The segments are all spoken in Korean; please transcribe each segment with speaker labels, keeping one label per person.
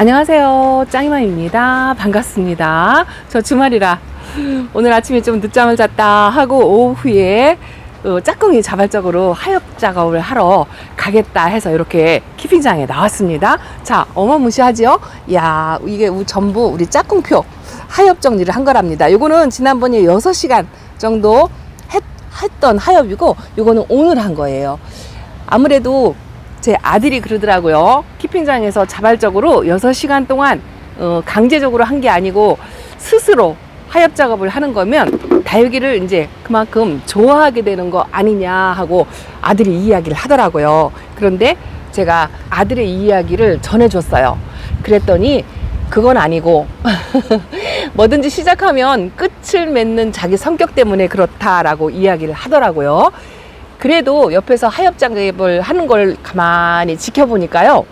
Speaker 1: 안녕하세요. 짱이맘입니다. 반갑습니다. 저 주말이라 오늘 아침에 좀 늦잠을 잤다 하고 오후에 어, 짝꿍이 자발적으로 하엽 작업을 하러 가겠다 해서 이렇게 키핑장에 나왔습니다. 자, 어마무시하지요? 야, 이게 우- 전부 우리 짝꿍표 하엽 정리를 한 거랍니다. 요거는 지난번에 6시간 정도 했, 했던 하엽이고 요거는 오늘 한 거예요. 아무래도 제 아들이 그러더라고요. 키핑장에서 자발적으로 6시간 동안 어, 강제적으로 한 게 아니고 스스로 하엽 작업을 하는 거면 다육이를 이제 그만큼 좋아하게 되는 거 아니냐 하고 아들이 이야기를 하더라고요. 그런데 제가 아들의 이야기를 전해줬어요. 그랬더니 그건 아니고 뭐든지 시작하면 끝을 맺는 자기 성격 때문에 그렇다라고 이야기를 하더라고요. 그래도 옆에서 하엽 작업을 하는 걸 가만히 지켜보니까요.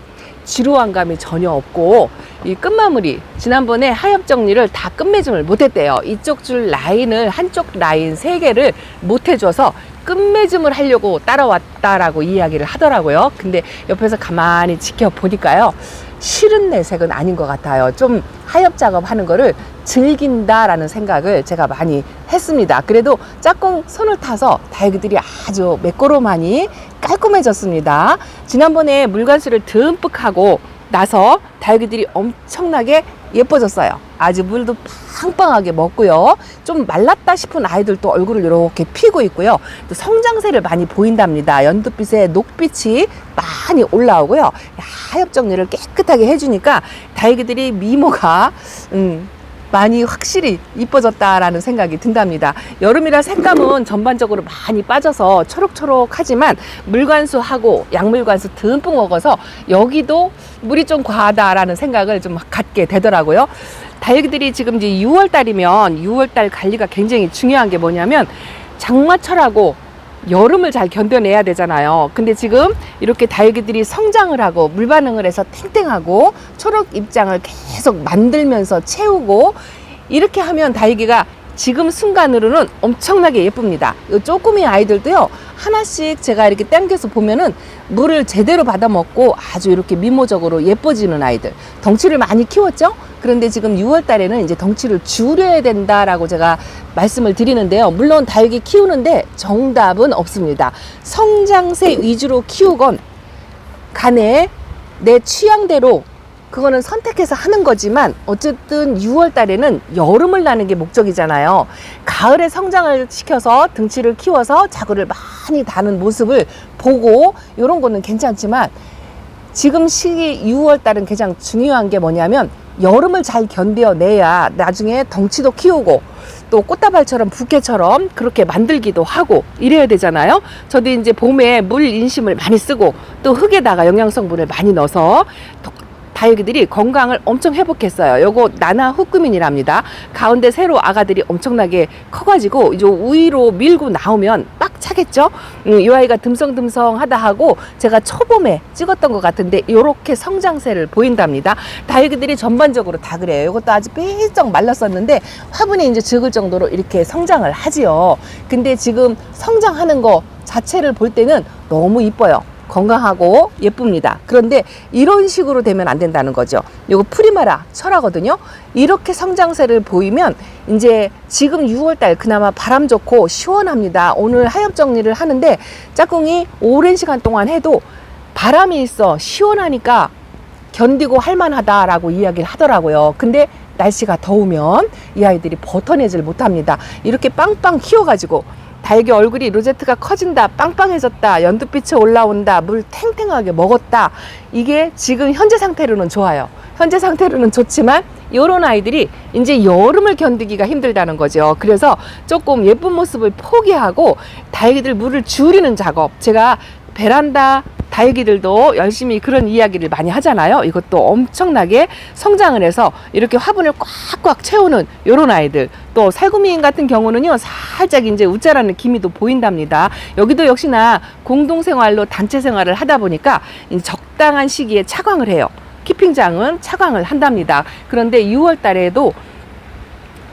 Speaker 1: 지루한 감이 전혀 없고 이 끝마무리 지난번에 하엽 정리를 다 끝맺음을 못했대요. 이쪽 줄 라인을 한쪽 라인 세 개를 못해줘서 끝맺음을 하려고 따라왔다라고 이야기를 하더라고요. 근데 옆에서 가만히 지켜보니까요. 싫은 내색은 아닌 것 같아요. 좀 하엽 작업하는 거를 즐긴다라는 생각을 제가 많이 했습니다. 그래도 짝꿍 손을 타서 다육이들이 아주 매끄러많이 깔끔해졌습니다. 지난번에 물관수를 듬뿍 하고 나서 다육이들이 엄청나게 예뻐졌어요. 아주 물도 빵빵하게 먹고요. 좀 말랐다 싶은 아이들도 얼굴을 이렇게 피고 있고요. 또 성장세를 많이 보인답니다. 연두빛에 녹빛이 많이 올라오고요. 하엽 정리를 깨끗하게 해주니까 다육이들이 미모가 음, 많이 확실히 이뻐졌다라는 생각이 든답니다. 여름이라 색감은 전반적으로 많이 빠져서 초록초록하지만 물관수하고 약물관수 듬뿍 먹어서 여기도 물이 좀 과하다라는 생각을 좀 갖게 되더라고요. 다육이들이 지금 이제 6월 달이면 6월 달 관리가 굉장히 중요한 게 뭐냐면 장마철하고 여름을 잘 견뎌내야 되잖아요. 근데 지금 이렇게 다육이들이 성장을 하고 물 반응을 해서 탱탱하고 초록 입장을 계속 만들면서 채우고 이렇게 하면 다육이가 지금 순간으로는 엄청나게 예쁩니다. 이 쪼꾸미 아이들도요, 하나씩 제가 이렇게 당겨서 보면은 물을 제대로 받아 먹고 아주 이렇게 미모적으로 예뻐지는 아이들. 덩치를 많이 키웠죠? 그런데 지금 6월 달에는 이제 덩치를 줄여야 된다라고 제가 말씀을 드리는데요. 물론 다육이 키우는데 정답은 없습니다. 성장세 위주로 키우건 간에 내 취향대로 그거는 선택해서 하는 거지만 어쨌든 6월 달에는 여름을 나는 게 목적이잖아요. 가을에 성장을 시켜서 등치를 키워서 자구를 많이 다는 모습을 보고 이런 거는 괜찮지만 지금 시기 6월 달은 가장 중요한 게 뭐냐면 여름을 잘 견뎌내야 나중에 덩치도 키우고 또 꽃다발처럼 부케처럼 그렇게 만들기도 하고 이래야 되잖아요. 저도 이제 봄에 물 인심을 많이 쓰고 또 흙에다가 영양 성분을 많이 넣어서 또 다육이들이 건강을 엄청 회복했어요. 요거 나나 후꾸민이랍니다. 가운데 새로 아가들이 엄청나게 커가지고 이제 위로 밀고 나오면 빡 차겠죠? 음, 이 아이가 듬성듬성하다 하고 제가 초봄에 찍었던 것 같은데 요렇게 성장세를 보인답니다. 다육이들이 전반적으로 다 그래요. 이것도 아주 삐쩍 말랐었는데 화분이 이제 적을 정도로 이렇게 성장을 하지요. 근데 지금 성장하는 거 자체를 볼 때는 너무 이뻐요. 건강하고 예쁩니다. 그런데 이런 식으로 되면 안 된다는 거죠. 요거 프리마라 철하거든요. 이렇게 성장세를 보이면 이제 지금 6월달 그나마 바람 좋고 시원합니다. 오늘 하엽 정리를 하는데 짝꿍이 오랜 시간 동안 해도 바람이 있어 시원하니까 견디고 할만하다라고 이야기를 하더라고요. 근데 날씨가 더우면 이 아이들이 버텨내질 못합니다. 이렇게 빵빵 키워가지고 달기 얼굴이 로제트가 커진다, 빵빵해졌다, 연두빛이 올라온다, 물 탱탱하게 먹었다. 이게 지금 현재 상태로는 좋아요. 현재 상태로는 좋지만 이런 아이들이 이제 여름을 견디기가 힘들다는 거죠. 그래서 조금 예쁜 모습을 포기하고 다육이들 물을 줄이는 작업. 제가 베란다 다육이들도 열심히 그런 이야기를 많이 하잖아요. 이것도 엄청나게 성장을 해서 이렇게 화분을 꽉꽉 채우는 요런 아이들. 또 살구미인 같은 경우는요, 살짝 이제 웃자라는 기미도 보인답니다. 여기도 역시나 공동생활로 단체 생활을 하다 보니까 적당한 시기에 차광을 해요. 키핑장은 차광을 한답니다. 그런데 6월 달에도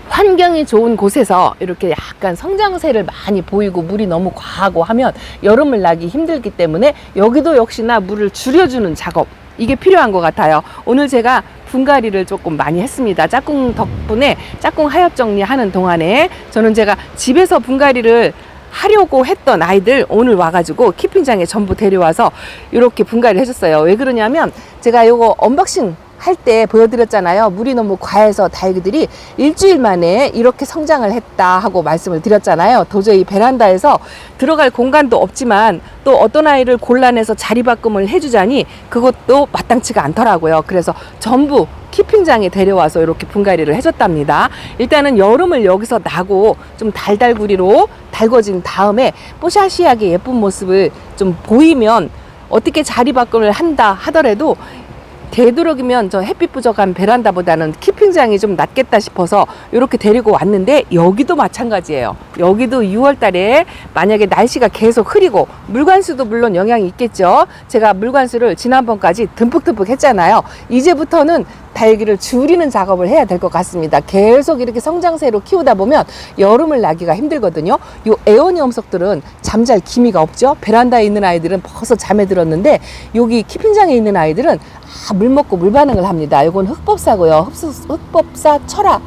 Speaker 1: 환경이 좋은 곳에서 이렇게 약간 성장세를 많이 보이고 물이 너무 과하고 하면 여름을 나기 힘들기 때문에 여기도 역시나 물을 줄여주는 작업 이게 필요한 것 같아요. 오늘 제가 분갈이를 조금 많이 했습니다. 짝꿍 덕분에 짝꿍 하엽 정리하는 동안에 저는 제가 집에서 분갈이를 하려고 했던 아이들 오늘 와가지고 키핑장에 전부 데려와서 이렇게 분갈이를 해줬어요. 왜 그러냐면 제가 요거 언박싱 할 때 보여드렸잖아요. 물이 너무 과해서 다육이들이 일주일 만에 이렇게 성장을 했다 하고 말씀을 드렸잖아요. 도저히 베란다에서 들어갈 공간도 없지만 또 어떤 아이를 골라내서 자리 바꿈을 해주자니 그것도 마땅치가 않더라고요. 그래서 전부 키핑장에 데려와서 이렇게 분갈이를 해줬답니다. 일단은 여름을 여기서 나고 좀 달달구리로 달궈진 다음에 뽀샤시하게 예쁜 모습을 좀 보이면 어떻게 자리 바꿈을 한다 하더라도 되도록이면 저 햇빛 부족한 베란다보다는 키핑장이 좀 낫겠다 싶어서 이렇게 데리고 왔는데 여기도 마찬가지예요. 여기도 6월 달에 만약에 날씨가 계속 흐리고 물관수도 물론 영향이 있겠죠. 제가 물관수를 지난번까지 듬뿍듬뿍 했잖아요. 이제부터는 달기를 줄이는 작업을 해야 될 것 같습니다. 계속 이렇게 성장세로 키우다 보면 여름을 나기가 힘들거든요. 요 에어니엄석들은 잠잘 기미가 없죠. 베란다에 있는 아이들은 벌써 잠에 들었는데 여기 키핑장에 있는 아이들은 아, 물 먹고 물 반응을 합니다. 이건 흑법사고요. 흑수- 흑법사 철화,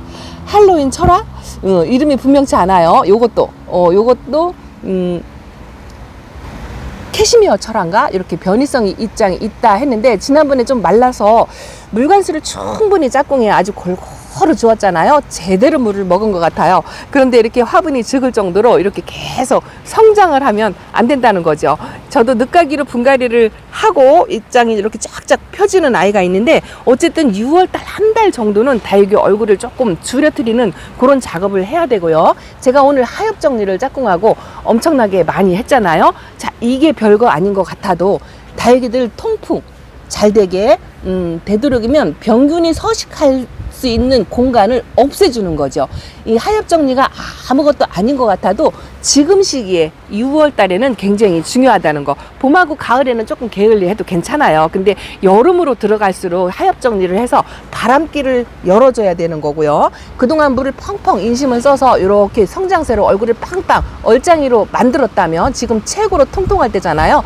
Speaker 1: 할로윈 철화, 어, 이름이 분명치 않아요. 요것도, 어, 요것도 음, 캐시미어 철화인가 이렇게 변이성이 입장이 있다 했는데 지난번에 좀 말라서 물관수를 충분히 짝꿍에 아주 골고 루 주었잖아요. 제대로 물을 먹은 것 같아요. 그런데 이렇게 화분이 적을 정도로 이렇게 계속 성장을 하면 안 된다는 거죠. 저도 늦가기로 분갈이를 하고 입장이 이렇게 쫙쫙 펴지는 아이가 있는데 어쨌든 6월 달 한 달 정도는 다육이 얼굴을 조금 줄여뜨리는 그런 작업을 해야 되고요. 제가 오늘 하엽 정리를 짝꿍하고 엄청나게 많이 했잖아요. 자, 이게 별거 아닌 것 같아도 다육이들 통풍 잘 되게 음, 되도록이면 병균이 서식할 수 있는 공간을 없애주는 거죠. 이 하엽 정리가 아무것도 아닌 것 같아도 지금 시기에 6월 달에는 굉장히 중요하다는 거. 봄하고 가을에는 조금 게을리해도 괜찮아요. 근데 여름으로 들어갈수록 하엽 정리를 해서 바람길을 열어줘야 되는 거고요. 그동안 물을 펑펑 인심을 써서 이렇게 성장세로 얼굴을 빵빵 얼짱이로 만들었다면 지금 최고로 통통할 때잖아요.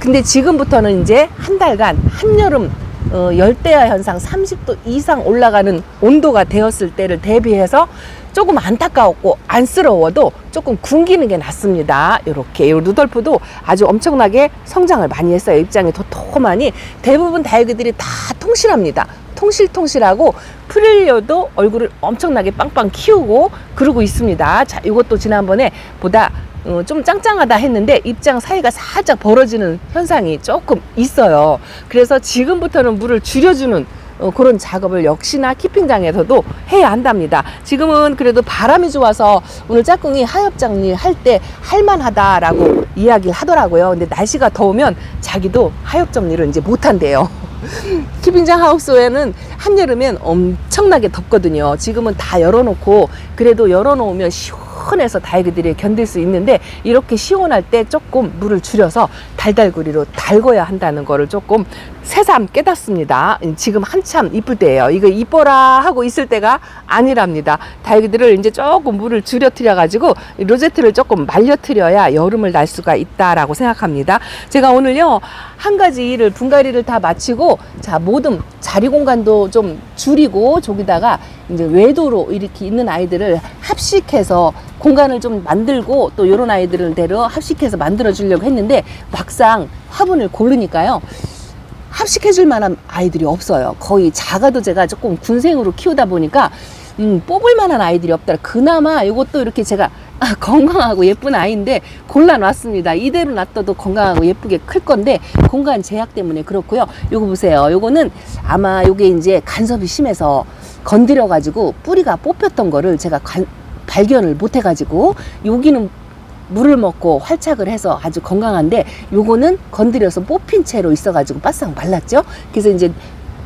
Speaker 1: 근데 지금부터는 이제 한 달간 한여름 어, 열대야 현상 30도 이상 올라가는 온도가 되었을 때를 대비해서 조금 안타까웠고 안쓰러워도 조금 굶기는 게 낫습니다. 이렇게 이 루돌프도 아주 엄청나게 성장을 많이 했어요. 입장이 도톰하니 대부분 다육이들이 다 통실합니다. 통실통실하고 프릴려도 얼굴을 엄청나게 빵빵 키우고 그러고 있습니다. 자, 이것도 지난번에 보다 어, 좀 짱짱하다 했는데 입장 사이가 살짝 벌어지는 현상이 조금 있어요. 그래서 지금부터는 물을 줄여주는 어, 그런 작업을 역시나 키핑장에서도 해야 한답니다. 지금은 그래도 바람이 좋아서 오늘 짝꿍이 하엽 정리 할 때 할만하다라고 이야기를 하더라고요. 근데 날씨가 더우면 자기도 하엽 정리를 이제 못한대요. 키핑장 하우스에는 한여름엔 엄청나게 덥거든요. 지금은 다 열어놓고 그래도 열어놓으면 시원 해서 다육이들이 견딜 수 있는데 이렇게 시원할 때 조금 물을 줄여서 달달구리로 달궈야 한다는 거를 조금 새삼 깨닫습니다. 지금 한참 이쁠 때예요. 이거 이뻐라 하고 있을 때가 아니랍니다. 다육이들을 이제 조금 물을 줄여 트려 가지고 로제트를 조금 말려 트려야 여름을 날 수가 있다라고 생각합니다. 제가 오늘요 한 가지 일을 분갈이를 다 마치고 자 모든 자리 공간도 좀 줄이고 저기다가 이제 외도로 이렇게 있는 아이들을 합식해서 공간을 좀 만들고 또 이런 아이들을 데려 합식해서 만들어 주려고 했는데 막상 화분을 고르니까요. 합식해 줄 만한 아이들이 없어요. 거의 작아도 제가 조금 군생으로 키우다 보니까 음, 뽑을 만한 아이들이 없더라. 그나마 이것도 이렇게 제가 아, 건강하고 예쁜 아이인데 골라놨습니다. 이대로 놔둬도 건강하고 예쁘게 클 건데 공간 제약 때문에 그렇고요. 요거 보세요. 요거는 아마 요게 이제 간섭이 심해서 건드려 가지고 뿌리가 뽑혔던 거를 제가 관- 발견을 못 해가지고 여기는 물을 먹고 활착을 해서 아주 건강한데 요거는 건드려서 뽑힌 채로 있어가지고 바싹 말랐죠. 그래서 이제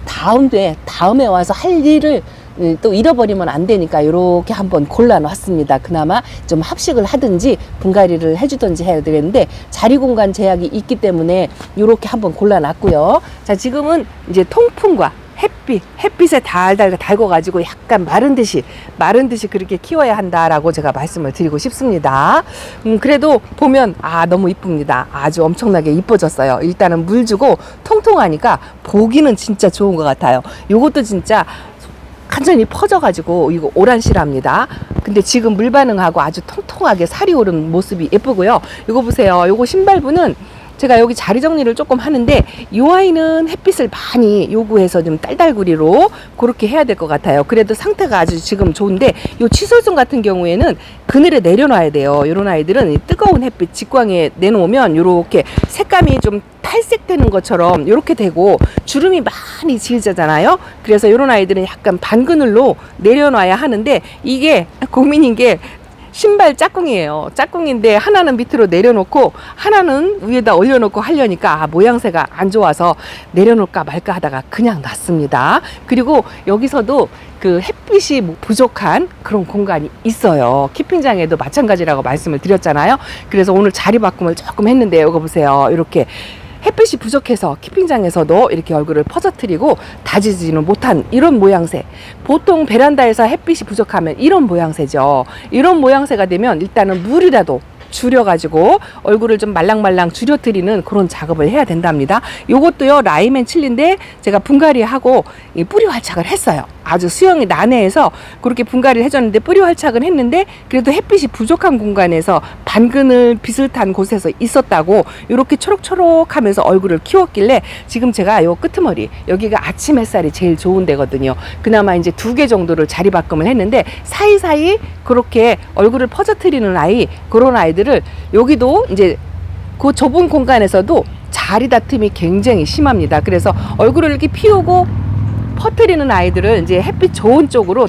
Speaker 1: 다음 돼 다음에 와서 할 일을 음, 또 잃어버리면 안 되니까 이렇게 한번 골라놨습니다. 그나마 좀 합식을 하든지 분갈이를 해주든지 해야 되겠는데 자리 공간 제약이 있기 때문에 이렇게 한번 골라놨고요. 자 지금은 이제 통풍과 햇빛, 햇빛에 달달 달궈가지고 약간 마른 듯이, 마른 듯이 그렇게 키워야 한다라고 제가 말씀을 드리고 싶습니다. 음, 그래도 보면, 아, 너무 이쁩니다. 아주 엄청나게 이뻐졌어요. 일단은 물 주고 통통하니까 보기는 진짜 좋은 것 같아요. 요것도 진짜 완전히 퍼져가지고 이거 오란실합니다. 근데 지금 물 반응하고 아주 통통하게 살이 오른 모습이 예쁘고요. 이거 보세요. 요거 신발부는 제가 여기 자리 정리를 조금 하는데 이 아이는 햇빛을 많이 요구해서 좀 딸달구리로 그렇게 해야 될 것 같아요. 그래도 상태가 아주 지금 좋은데 요 치솔순 같은 경우에는 그늘에 내려놔야 돼요. 이런 아이들은 이 뜨거운 햇빛 직광에 내놓으면 요렇게 색감이 좀 탈색되는 것처럼 이렇게 되고 주름이 많이 지어지잖아요. 그래서 이런 아이들은 약간 반그늘로 내려놔야 하는데 이게 고민인 게 신발 짝꿍이에요. 짝꿍인데 하나는 밑으로 내려놓고 하나는 위에다 올려놓고 하려니까 아, 모양새가 안 좋아서 내려놓을까 말까 하다가 그냥 놨습니다. 그리고 여기서도 그 햇빛이 뭐 부족한 그런 공간이 있어요. 키핑장에도 마찬가지라고 말씀을 드렸잖아요. 그래서 오늘 자리 바꿈을 조금 했는데 이거 보세요. 이렇게 햇빛이 부족해서 키핑장에서도 이렇게 얼굴을 퍼져트리고 다지지는 못한 이런 모양새. 보통 베란다에서 햇빛이 부족하면 이런 모양새죠. 이런 모양새가 되면 일단은 물이라도 줄여가지고 얼굴을 좀 말랑말랑 줄여드리는 그런 작업을 해야 된답니다. 요것도요 라이맨 칠리인데 제가 분갈이 하고 이 뿌리 활착을 했어요. 아주 수영이 난해해서 그렇게 분갈이를 해줬는데 뿌리 활착을 했는데 그래도 햇빛이 부족한 공간에서 반그늘 비슷한 곳에서 있었다고 이렇게 초록초록하면서 얼굴을 키웠길래 지금 제가 요 끄트머리 여기가 아침 햇살이 제일 좋은 데거든요. 그나마 이제 두 개 정도를 자리 바꿈을 했는데 사이사이 그렇게 얼굴을 퍼져트리는 아이 그런 아이들 을 여기도 이제 그 좁은 공간에서도 자리 다툼이 굉장히 심합니다. 그래서 얼굴을 이렇게 피우고 퍼뜨리는 아이들을 이제 햇빛 좋은 쪽으로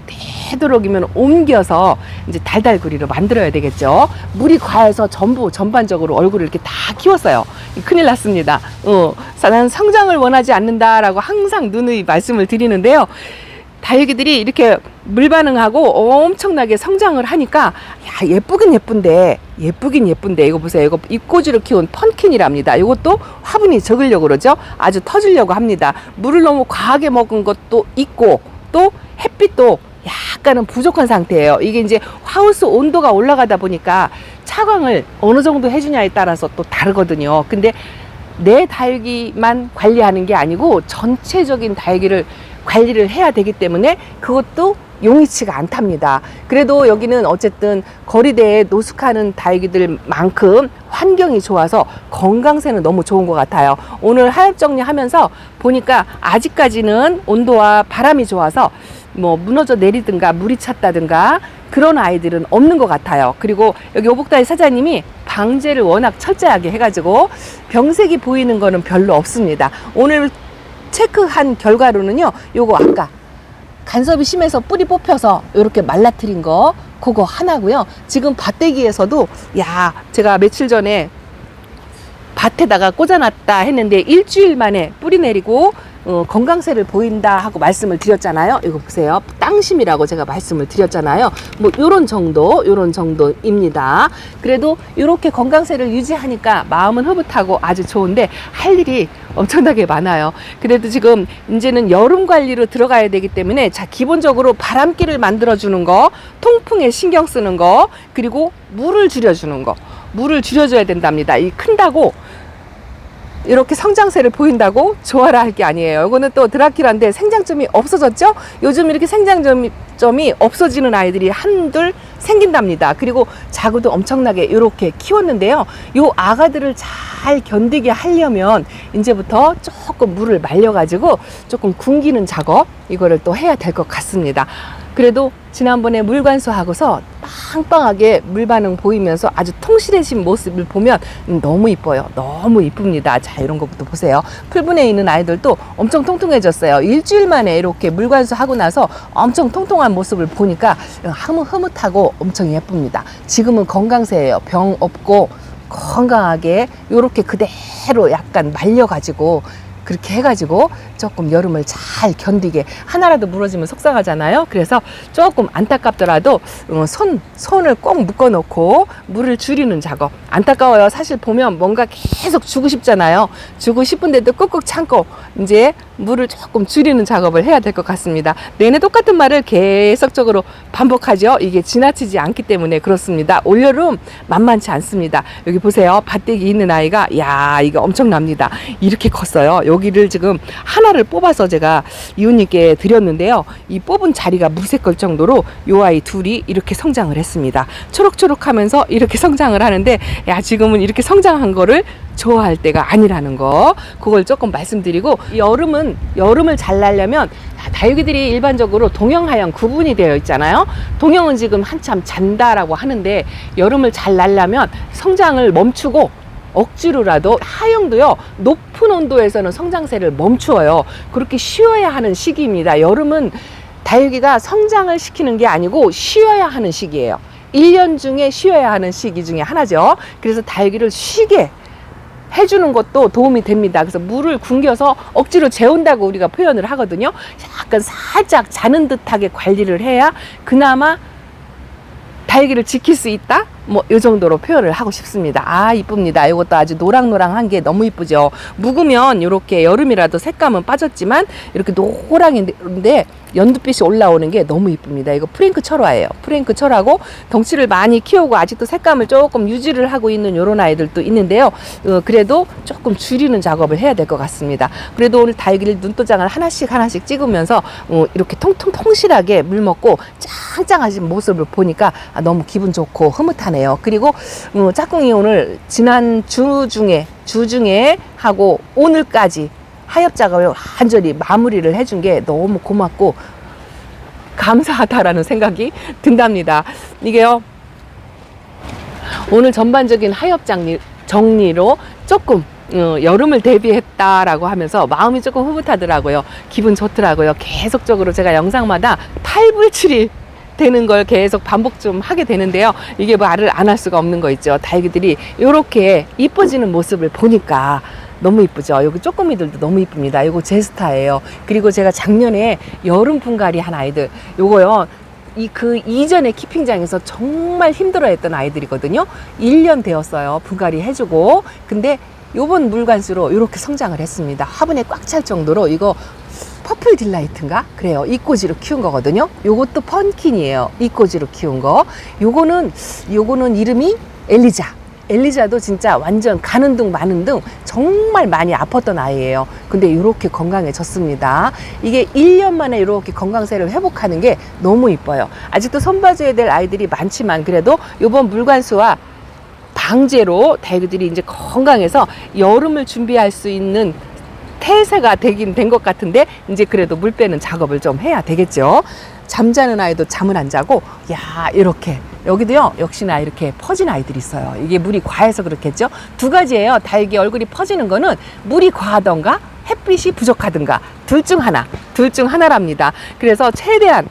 Speaker 1: 되도록이면 옮겨서 이제 달달구리로 만들어야 되겠죠. 물이 과해서 전부 전반적으로 얼굴을 이렇게 다 키웠어요. 큰일 났습니다. 어, 나는 성장을 원하지 않는다라고 항상 누누이 말씀을 드리는데요. 다육이들이 이렇게 물 반응하고 엄청나게 성장을 하니까 야 예쁘긴 예쁜데 예쁘긴 예쁜데 이거 보세요. 이거 입꼬지를 키운 펀킨이랍니다. 이것도 화분이 적으려고 그러죠. 아주 터지려고 합니다. 물을 너무 과하게 먹은 것도 있고 또 햇빛도 약간은 부족한 상태예요. 이게 이제 하우스 온도가 올라가다 보니까 차광을 어느 정도 해주냐에 따라서 또 다르거든요. 근데 내 다육이만 관리하는 게 아니고 전체적인 다육이를 관리를 해야 되기 때문에 그것도 용이치가 않답니다. 그래도 여기는 어쨌든 거리대에 노숙하는 다육이들만큼 환경이 좋아서 건강세는 너무 좋은 것 같아요. 오늘 하엽 정리하면서 보니까 아직까지는 온도와 바람이 좋아서 뭐 무너져 내리든가 물이 찼다든가 그런 아이들은 없는 것 같아요. 그리고 여기 오복다의 사장님이 방제를 워낙 철저하게 해가지고 병색이 보이는 거는 별로 없습니다. 오늘 체크한 결과로는요, 요거 아까 간섭이 심해서 뿌리 뽑혀서 이렇게 말라트린 거 그거 하나고요. 지금 밭대기에서도 야 제가 며칠 전에 밭에다가 꽂아놨다 했는데 일주일 만에 뿌리 내리고 어, 건강세를 보인다 하고 말씀을 드렸잖아요. 이거 보세요. 땅심이라고 제가 말씀을 드렸잖아요. 뭐 요런 정도, 요런 정도입니다. 그래도 이렇게 건강세를 유지하니까 마음은 흐뭇하고 아주 좋은데 할 일이 엄청나게 많아요. 그래도 지금 이제는 여름 관리로 들어가야 되기 때문에 자 기본적으로 바람길을 만들어 주는 거, 통풍에 신경 쓰는 거, 그리고 물을 줄여 주는 거. 물을 줄여줘야 된답니다. 이 큰다고 이렇게 성장세를 보인다고 좋아라 할 게 아니에요. 이거는 또 드라큘라인데 생장점이 없어졌죠? 요즘 이렇게 생장점이 점이 없어지는 아이들이 한둘 생긴답니다. 그리고 자구도 엄청나게 이렇게 키웠는데요. 요 아가들을 잘 견디게 하려면 이제부터 조금 물을 말려가지고 조금 굶기는 작업 이거를 또 해야 될 것 같습니다. 그래도 지난번에 물 관수하고서 빵빵하게 물 반응 보이면서 아주 통실해진 모습을 보면 너무 이뻐요. 너무 이쁩니다. 자, 이런 것부터 보세요. 풀분에 있는 아이들도 엄청 통통해졌어요. 일주일 만에 이렇게 물 관수하고 나서 엄청 통통한 모습을 보니까 흐뭇흐뭇하고 엄청 예쁩니다. 지금은 건강세예요. 병 없고 건강하게 이렇게 그대로 약간 말려가지고 그렇게 해가지고 조금 여름을 잘 견디게 하나라도 무너지면 속상하잖아요. 그래서 조금 안타깝더라도 어, 손 손을 꼭 묶어 놓고 물을 줄이는 작업. 안타까워요. 사실 보면 뭔가 계속 주고 싶잖아요. 주고 싶은데도 꾹꾹 참고 이제 물을 조금 줄이는 작업을 해야 될 것 같습니다. 내내 똑같은 말을 계속적으로 반복하죠. 이게 지나치지 않기 때문에 그렇습니다. 올여름 만만치 않습니다. 여기 보세요. 밭대기 있는 아이가 야 이거 엄청납니다. 이렇게 컸어요. 여기를 지금 하나 를 뽑아서 제가 이웃님께 드렸는데요. 이 뽑은 자리가 무색걸 정도로 요 아이 둘이 이렇게 성장을 했습니다. 초록초록 하면서 이렇게 성장을 하는데 야 지금은 이렇게 성장한 거를 좋아할 때가 아니라는 거 그걸 조금 말씀드리고 이 여름은 여름을 잘 날려면 다육이들이 일반적으로 동형하형 구분이 되어 있잖아요. 동형은 지금 한참 잔다라고 하는데 여름을 잘 날려면 성장을 멈추고 억지로라도 하형도요 높은 온도에서는 성장세를 멈추어요. 그렇게 쉬어야 하는 시기입니다. 여름은 다육이가 성장을 시키는 게 아니고 쉬어야 하는 시기예요. 1년 중에 쉬어야 하는 시기 중에 하나죠. 그래서 다육이를 쉬게 해주는 것도 도움이 됩니다. 그래서 물을 굶겨서 억지로 재운다고 우리가 표현을 하거든요. 약간 살짝 자는 듯하게 관리를 해야 그나마 다육이를 지킬 수 있다? 뭐, 이 정도로 표현을 하고 싶습니다. 아, 이쁩니다. 이것도 아주 노랑노랑한 게 너무 이쁘죠. 묵으면 이렇게 여름이라도 색감은 빠졌지만 이렇게 노랑인데 연두빛이 올라오는 게 너무 이쁩니다. 이거 프랭크 철화예요. 프랭크 철화고 덩치를 많이 키우고 아직도 색감을 조금 유지를 하고 있는 이런 아이들도 있는데요. 어, 그래도 조금 줄이는 작업을 해야 될 것 같습니다. 그래도 오늘 다육이를 눈도장을 하나씩 하나씩 찍으면서 어, 이렇게 통통 통실하게 물 먹고 짱짱하신 모습을 보니까 아, 너무 기분 좋고 흐뭇하네요. 그리고 어, 짝꿍이 오늘 지난 주 중에 주 중에 하고 오늘까지 하엽 작업을 완전히 마무리를 해준 게 너무 고맙고 감사하다라는 생각이 든답니다. 이게요. 오늘 전반적인 하엽 장리, 정리로 조금 어, 여름을 대비했다라고 하면서 마음이 조금 흐뭇하더라고요. 기분 좋더라고요. 계속적으로 제가 영상마다 팔불출이 되는 걸 계속 반복 좀 하게 되는데요. 이게 말을 안 할 수가 없는 거 있죠. 다육이들이 이렇게 이뻐지는 모습을 보니까 너무 이쁘죠. 여기 쪼꼬미들도 너무 이쁩니다. 이거 제 스타예요. 그리고 제가 작년에 여름 분갈이 한 아이들 요거요. 이 그 이전에 키핑장에서 정말 힘들어했던 아이들이거든요. 1년 되었어요. 분갈이 해주고. 근데 요번 물관수로 이렇게 성장을 했습니다. 화분에 꽉 찰 정도로 이거 퍼플 딜라이트인가? 그래요. 이꼬지로 키운 거거든요. 요것도 펀킨이에요. 이꼬지로 키운 거. 요거는 요거는 이름이 엘리자. 엘리자도 진짜 완전 가는 둥 마는 둥 정말 많이 아팠던 아이예요. 근데 이렇게 건강해졌습니다. 이게 1년 만에 이렇게 건강세를 회복하는 게 너무 이뻐요. 아직도 손봐줘야 될 아이들이 많지만 그래도 이번 물관수와 방제로 다육이들이 이제 건강해서 여름을 준비할 수 있는 태세가 되긴 된 것 같은데 이제 그래도 물 빼는 작업을 좀 해야 되겠죠. 잠자는 아이도 잠을 안 자고 야 이렇게 여기도요 역시나 이렇게 퍼진 아이들이 있어요. 이게 물이 과해서 그렇겠죠. 두 가지예요. 다육이 얼굴이 퍼지는 거는 물이 과하던가 햇빛이 부족하든가 둘 중 하나, 둘 중 하나랍니다. 그래서 최대한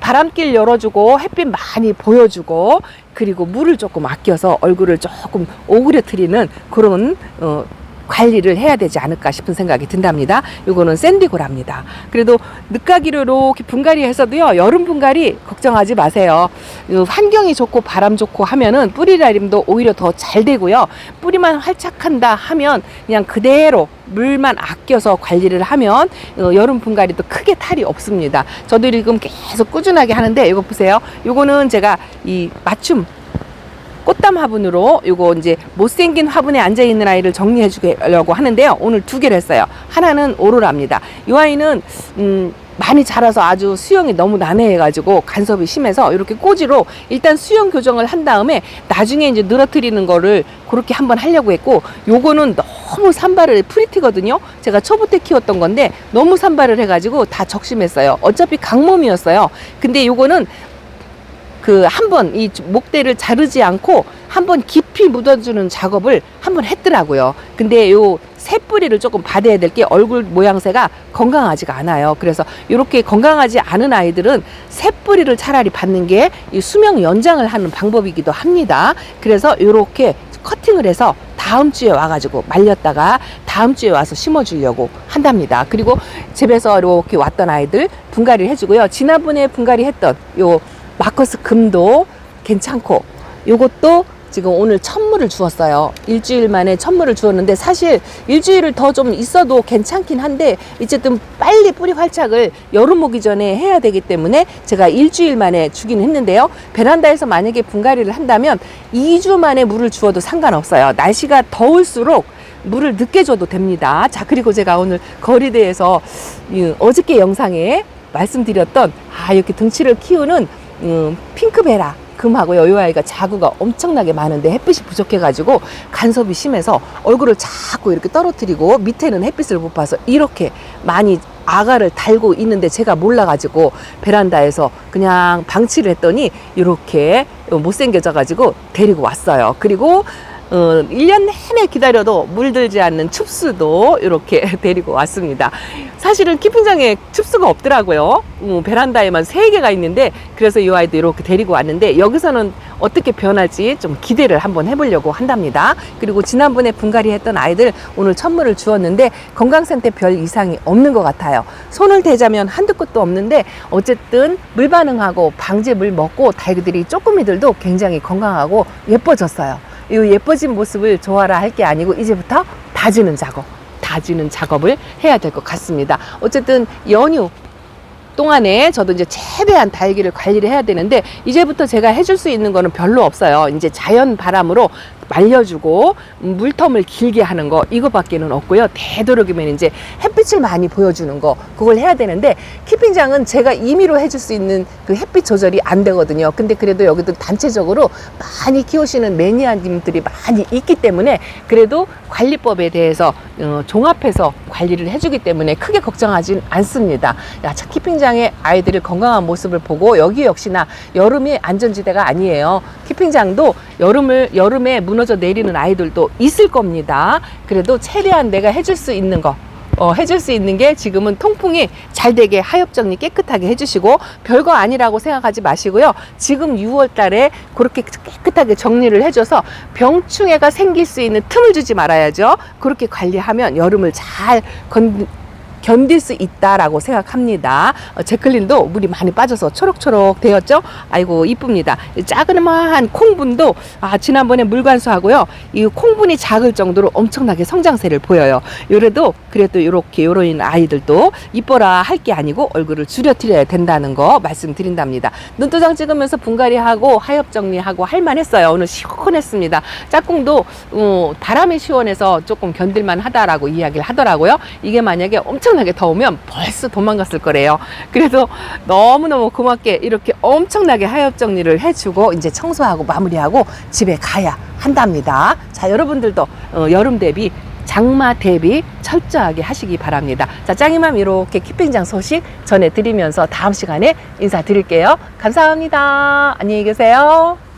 Speaker 1: 바람길 열어주고 햇빛 많이 보여주고 그리고 물을 조금 아껴서 얼굴을 조금 오그려뜨리는 그런 어, 관리를 해야 되지 않을까 싶은 생각이 든답니다. 요거는 샌디고랍니다. 그래도 늦가기로 이렇게 분갈이 해서도요, 여름 분갈이 걱정하지 마세요. 요 환경이 좋고 바람 좋고 하면은 뿌리 날림도 오히려 더 잘 되고요. 뿌리만 활착한다 하면 그냥 그대로 물만 아껴서 관리를 하면 어, 여름 분갈이도 크게 탈이 없습니다. 저도 지금 계속 꾸준하게 하는데 이거 보세요. 요거는 제가 이 맞춤 꽃담 화분으로 요거 이제 못생긴 화분에 앉아 있는 아이를 정리해 주려고 하는데요. 오늘 두 개를 했어요. 하나는 오로라입니다. 이 아이는 음 많이 자라서 아주 수영이 너무 난해해 가지고 간섭이 심해서 이렇게 꼬지로 일단 수영 교정을 한 다음에 나중에 이제 늘어뜨리는 거를 그렇게 한번 하려고 했고 요거는 너무 산발을 프리티거든요. 제가 초보 때 키웠던 건데 너무 산발을 해 가지고 다 적심했어요. 어차피 강몸이었어요. 근데 요거는 그 한 번 이 목대를 자르지 않고 한 번 깊이 묻어주는 작업을 한 번 했더라고요. 근데 요 새뿌리를 조금 받아야 될 게 얼굴 모양새가 건강하지가 않아요. 그래서 이렇게 건강하지 않은 아이들은 새뿌리를 차라리 받는 게 이 수명 연장을 하는 방법이기도 합니다. 그래서 이렇게 커팅을 해서 다음 주에 와가지고 말렸다가 다음 주에 와서 심어주려고 한답니다. 그리고 집에서 이렇게 왔던 아이들 분갈이를 해주고요. 지난번에 분갈이 했던 요 마커스 금도 괜찮고 요것도 지금 오늘 천물을 주었어요. 일주일 만에 천물을 주었는데 사실 일주일을 더 좀 있어도 괜찮긴 한데 어쨌든 빨리 뿌리 활착을 여름 오기 전에 해야 되기 때문에 제가 일주일 만에 주긴 했는데요. 베란다에서 만약에 분갈이를 한다면 2주 만에 물을 주어도 상관없어요. 날씨가 더울수록 물을 늦게 줘도 됩니다. 자, 그리고 제가 오늘 거리대에서 이 어저께 영상에 말씀드렸던 아, 이렇게 등치를 키우는 음, 핑크베라 금하고요. 이 아이가 자구가 엄청나게 많은데 햇빛이 부족해가지고 간섭이 심해서 얼굴을 자꾸 이렇게 떨어뜨리고 밑에는 햇빛을 못 봐서 이렇게 많이 아가를 달고 있는데 제가 몰라가지고 베란다에서 그냥 방치를 했더니 이렇게 못생겨져가지고 데리고 왔어요. 그리고 어, 1년 내내 기다려도 물들지 않는 춥수도 이렇게 데리고 왔습니다. 사실은 키핑장에 춥수가 없더라고요. 음, 베란다에만 3개가 있는데 그래서 이 아이도 이렇게 데리고 왔는데 여기서는 어떻게 변할지 좀 기대를 한번 해보려고 한답니다. 그리고 지난번에 분갈이 했던 아이들 오늘 천물을 주었는데 건강 상태 별 이상이 없는 것 같아요. 손을 대자면 한두 끝도 없는데 어쨌든 물 반응하고 방제 물 먹고 달기들이 쪼꾸미들도 굉장히 건강하고 예뻐졌어요. 이 예뻐진 모습을 좋아라 할 게 아니고 이제부터 다지는 작업, 다지는 작업을 해야 될 것 같습니다. 어쨌든 연휴 동안에 저도 이제 최대한 달기를 관리를 해야 되는데 이제부터 제가 해줄 수 있는 거는 별로 없어요. 이제 자연 바람으로 말려주고 물텀을 길게 하는 거 이거밖에는 없고요. 되도록이면 이제 햇빛을 많이 보여주는 거 그걸 해야 되는데 키핑장은 제가 임의로 해줄 수 있는 그 햇빛 조절이 안 되거든요. 근데 그래도 여기도 단체적으로 많이 키우시는 매니아님들이 많이 있기 때문에 그래도 관리법에 대해서 어, 종합해서 관리를 해주기 때문에 크게 걱정하진 않습니다. 야, 차 키핑장의 아이들의 건강한 모습을 보고 여기 역시나 여름이 안전지대가 아니에요. 키핑장도 여름을 여름에 무너져 내리는 아이들도 있을 겁니다. 그래도 최대한 내가 해줄 수 있는 거. 어, 해줄 수 있는 게 지금은 통풍이 잘 되게 하엽 정리 깨끗하게 해주시고 별거 아니라고 생각하지 마시고요. 지금 6월 달에 그렇게 깨끗하게 정리를 해줘서 병충해가 생길 수 있는 틈을 주지 말아야죠. 그렇게 관리하면 여름을 잘 건, 견딜 수 있다라고 생각합니다. 어, 제클린도 물이 많이 빠져서 초록초록 되었죠? 아이고 이쁩니다. 이 작은한 콩분도 아 지난번에 물관수하고요. 이 콩분이 작을 정도로 엄청나게 성장세를 보여요. 요래도 그래도 이렇게 요런 아이들도 이뻐라 할 게 아니고 얼굴을 줄여드려야 된다는 거 말씀드린답니다. 눈도장 찍으면서 분갈이하고 하엽 정리하고 할만했어요. 오늘 시원했습니다. 짝꿍도 어, 바람이 시원해서 조금 견딜만 하다라고 이야기를 하더라고요. 이게 만약에 엄청 나게 더우면 벌써 도망갔을 거래요. 그래서 너무너무 고맙게 이렇게 엄청나게 하엽 정리를 해주고 이제 청소하고 마무리하고 집에 가야 한답니다. 자, 여러분들도 어, 여름 대비 장마 대비 철저하게 하시기 바랍니다. 자, 짱이맘 이렇게 키핑장 소식 전해드리면서 다음 시간에 인사드릴게요. 감사합니다. 안녕히 계세요.